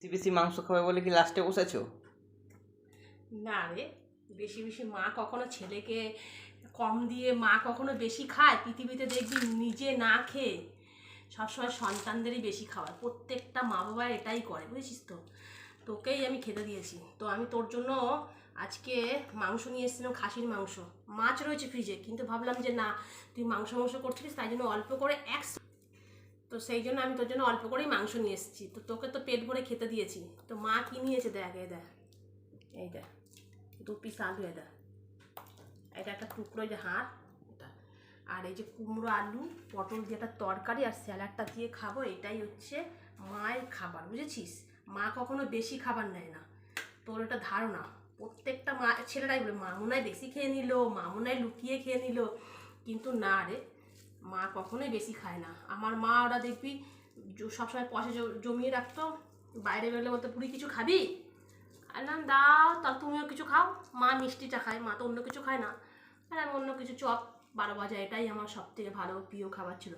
বেশি বেশি মাংস খাবে বলে কি লাস্টে বসেছো? না রে, বেশি বেশি মা কখনো ছেলেকে কম দিয়ে মা কখনো বেশি খায়? পৃথিবীতে দেখবি নিজে না খেয়ে সবসময় সন্তানদেরই বেশি খাওয়ায়। প্রত্যেকটা মা বাবা এটাই করে, বুঝেছিস তো? তোকেই আমি খেতে দিয়েছি। তো আমি তোর জন্য আজকে মাংস নিয়ে এসেছিলাম, খাসির মাংস। মাছ রয়েছে ফ্রিজে কিন্তু ভাবলাম যে না, তুই মাংস মাংস করছিলিস, তাই জন্য অল্প করে এক তো সেই জন্য আমি তোর জন্য অল্প করেই মাংস নিয়ে এসেছি। তো তোকে তো পেট ভরে খেতে দিয়েছি। তো মা কি নিয়েছে দেখ, এই দেখ এই দেখ, দু পিস আলু এটা এটা একটা টুকরো যে এটা। আর এই যে কুমড়ো আলু, পটল একটা তরকারি আর স্যালাডটা দিয়ে খাব, এটাই হচ্ছে মায়ের খাবার, বুঝেছিস? মা কখনো বেশি খাবার নেয় না। তোর এটা ধারণা, প্রত্যেকটা মা, ছেলেরাই বলে মা মনে হয় বেশি খেয়ে নিল মা মনে হয় লুকিয়ে খেয়ে নিল। কিন্তু না রে মা কখনোই বেশি খায় না। আমার মা ওরা দেখবি সবসময় পয়সা জমিয়ে রাখতো, বাইরে বেরোলে বলতো পুরি কিছু খাবি? আর না, দাও তা তুমিও কিছু খাও। মা মিষ্টিটা খায়, মা তো অন্য কিছু খায় না। আর আমি অন্য কিছু, চপ, বারো বাজা এটাই আমার সবথেকে ভালো, প্রিয় খাবার ছিল।